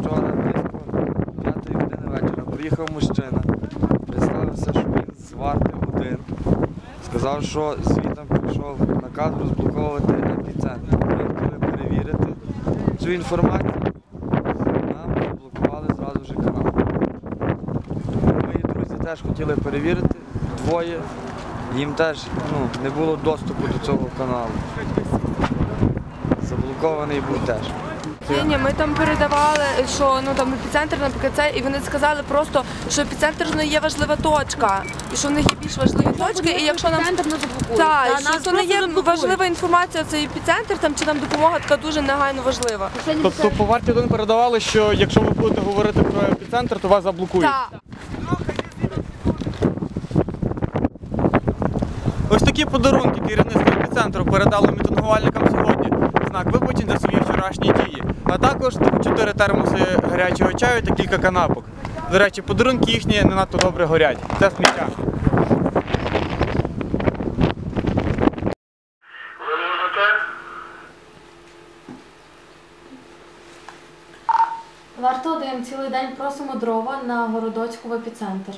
Вчора близько п'ятої години вечора приїхав мужчина, представився, що він з варти один. Сказав, що звітом прийшов наказ розблоковувати епіцентр. Ми хотіли перевірити цю інформацію. Нам заблокували зразу ж канал. Мої друзі теж хотіли перевірити двоє. Їм теж ну, не було доступу до цього каналу. Заблокований був теж. Ні, ні, ми там передавали, що ну там епіцентр, наприклад, це, і вони сказали просто, що епіцентр ну, є важлива точка, і що в них є більш важливі точки, і якщо нам центр не заблокує. так, Та, що це не є важлива інформація, це епіцентр, там чи нам допомога така дуже негайно важлива. Тобто по варті один передавали, що якщо ви будете говорити про епіцентр, то вас заблокують. Так. Такі подарунки керівництво епіцентру передало мітингувальникам сьогодні. Знак вибачень за свої вчорашні дії. А також чотири термоси гарячого чаю та кілька канапок. До речі, подарунки їхні не надто добре горять. Це сміття. Варто один цілий день просимо дрова на городоцьку в епіцентр.